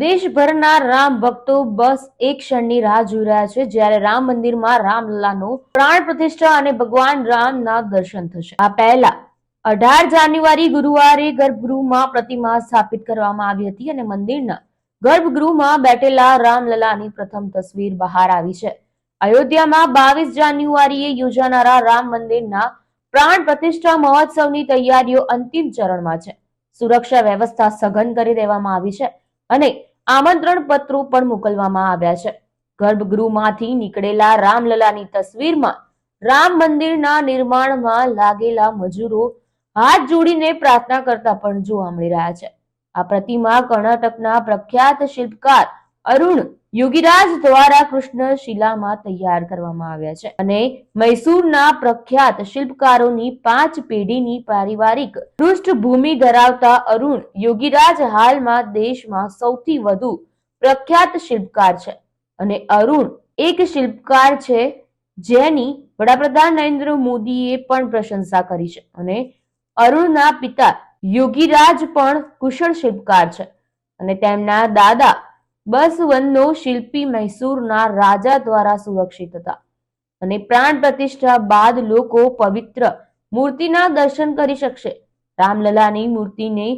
દેશભરના રામ ભક્તો બસ એક ક્ષણની રાહ જોઈ રહ્યા છે, જ્યારે રામ મંદિરમાં રામલલાનો પ્રાણ પ્રતિષ્ઠા અને ભગવાન રામના દર્શન થશે. આ પહેલા અઢાર જાન્યુઆરી ગુરુવારે ગર્ભગૃહમાં પ્રતિમા સ્થાપિત કરવામાં આવી હતી અને મંદિરના ગર્ભગૃહમાં બેઠેલા રામલલાની પ્રથમ તસવીર બહાર આવી છે. અયોધ્યામાં બાવીસ જાન્યુઆરીએ યોજાનારા રામ મંદિરના પ્રાણ પ્રતિષ્ઠા મહોત્સવની તૈયારીઓ અંતિમ ચરણમાં છે. સુરક્ષા વ્યવસ્થા સઘન કરી દેવામાં આવી છે અને આમંત્રણ પત્રો પણ મોકલવામાં આવ્યા છે. ગર્ભગૃહમાંથી નીકળેલા રામલલાની તસવીરમાં રામ મંદિરના નિર્માણમાં લાગેલા મજૂરો હાથ જોડીને પ્રાર્થના કરતા પણ જોવા મળી રહ્યા છે. આ પ્રતિમા કર્ણાટકના પ્રખ્યાત શિલ્પકાર અરુણ યોગીરાજ દ્વારા કૃષ્ણ શિલામાં તૈયાર કરવામાં આવ્યા છે અને મૈસૂરના પ્રખ્યાત શિલ્પકારોની પાંચ પેઢીની પારિવારિક પૃષ્ઠભૂમિ ધરાવતા અરુણ યોગીરાજ હાલમાં દેશમાં સૌથી વધુ પ્રખ્યાત શિલ્પકાર છે. અને અરુણ એક શિલ્પકાર છે જેની વડાપ્રધાન નરેન્દ્ર મોદીએ પણ પ્રશંસા કરી છે અને અરુણના પિતા યોગીરાજ પણ કુશળ શિલ્પકાર છે. અને તેમના દાદા બસવનનો શિલ્પી મૈસૂરના રાજા દ્વારા સુરક્ષિત હતા અને પ્રાણ પ્રતિષ્ઠા બાદ લોકો પવિત્ર મૂર્તિના દર્શન કરી શકશે. રામલલાની મૂર્તિને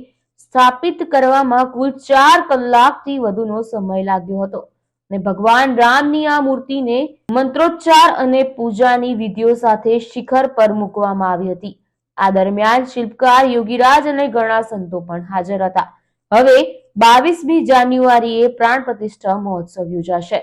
સ્થાપિત કરવામાં કુલ ચાર કલાકથી વધુનો સમય લાગ્યો હતો અને ભગવાન રામની આ મૂર્તિને મંત્રોચ્ચાર અને પૂજાની વિધિઓ સાથે શિખર પર મૂકવામાં આવી હતી. આ દરમિયાન શિલ્પકાર યોગીરાજ અને ઘણા સંતો પણ હાજર હતા. હવે બાવીસમી જાન્યુઆરીએ પ્રાણ પ્રતિષ્ઠા મહોત્સવ યોજાશે.